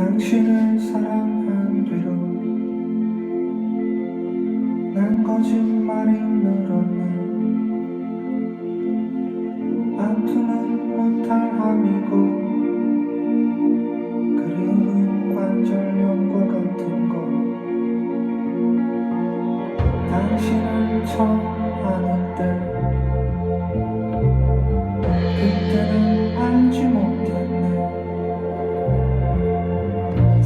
당신을 사랑한 뒤로 난 거짓말이 늘었네 아픔은 못할 함이고 그리움은 관절염과 같은 것. 당신을 처음 아는 때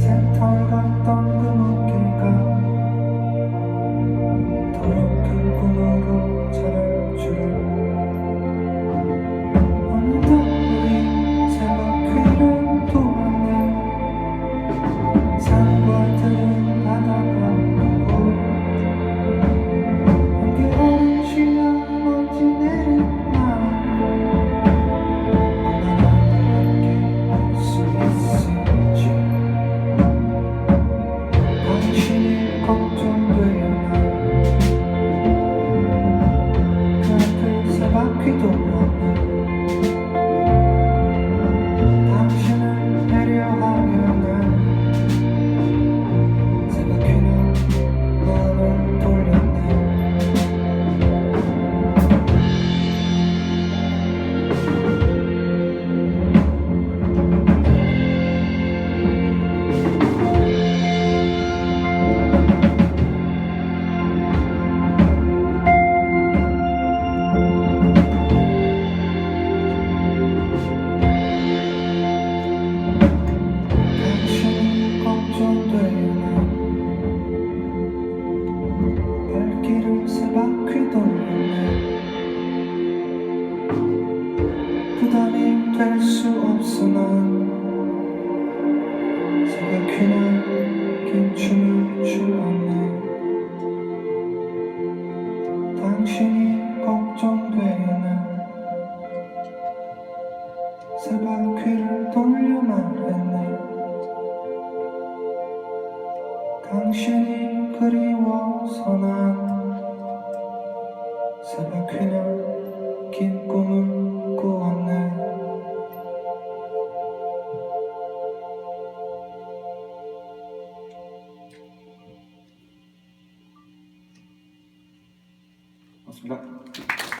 새털 같던 그 물기가 바퀴 될수세 바퀴나 긴 춤을 추었네 당신이 걱정돼요 세 바퀴를 돌려 말했네 당신이 그리워서 난 세 바퀴나 긴 꿈을 Bismillah.